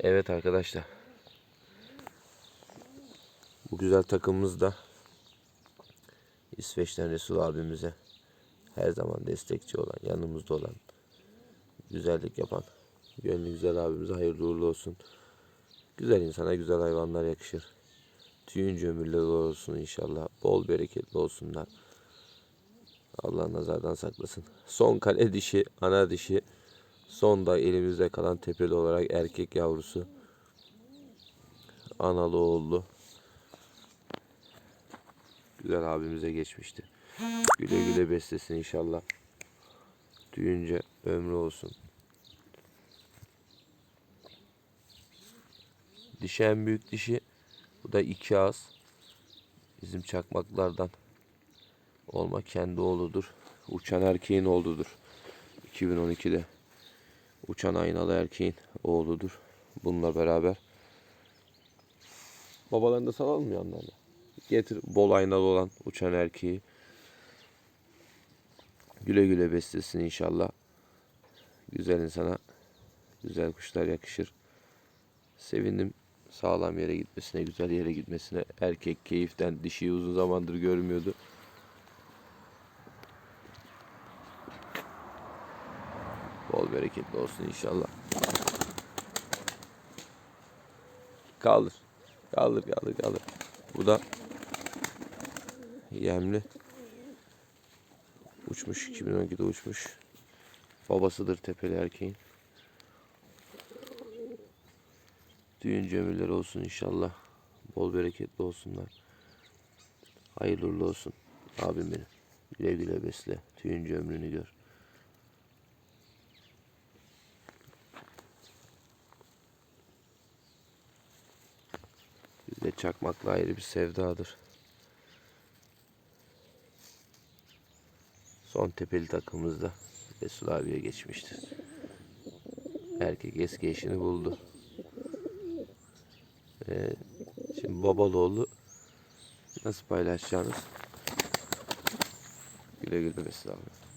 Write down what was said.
Evet arkadaşlar. Bu güzel takımımız da İsveç'ten Resul abimize her zaman destekçi olan, yanımızda olan, güzellik yapan, gönlü güzel abimize hayırlı uğurlu olsun. Güzel insana güzel hayvanlar yakışır. Tüyünce ömürleri olsun inşallah. Bol bereketli olsunlar. Allah nazardan saklasın. Son kale dişi, ana dişi. Son da elimizde kalan tepeli olarak erkek yavrusu. Analı oğullu. Güzel abimize geçmişti. Güle güle beslesin inşallah. Düğünce ömrü olsun. Dişi en büyük dişi. Bu da iki ağız. Bizim çakmaklardan olma kendi oğludur. Uçan erkeğin oğludur. 2012'de uçan aynalı erkeğin oğludur. Bununla beraber babalarını da salalım mı yanlarına? Getir bol aynalı olan uçan erkeği. Güle güle beslesin inşallah. Güzel insana güzel kuşlar yakışır. Sevindim sağlam yere gitmesine, güzel yere gitmesine. Erkek keyiften dişiyi uzun zamandır görmüyordu. Bol bereketli olsun inşallah. Kaldır. Kaldır, kaldır, kaldır. Bu da yemli. Uçmuş, 2012'de uçmuş. Babasıdır tepeli erkeğin. Düğün cömürleri olsun inşallah. Bol bereketli olsunlar. Hayırlı olsun. Abim benim. Güle güle besle. Tüyünce ömrünü gör. Bizde çakmakla ayrı bir sevdadır. Son tepeli takımımızda Resul abiye geçmiştir. Erkek eski eşini buldu. Ee, şimdi babalı oğlu nasıl paylaşacağınız? Güle güle Resul abi.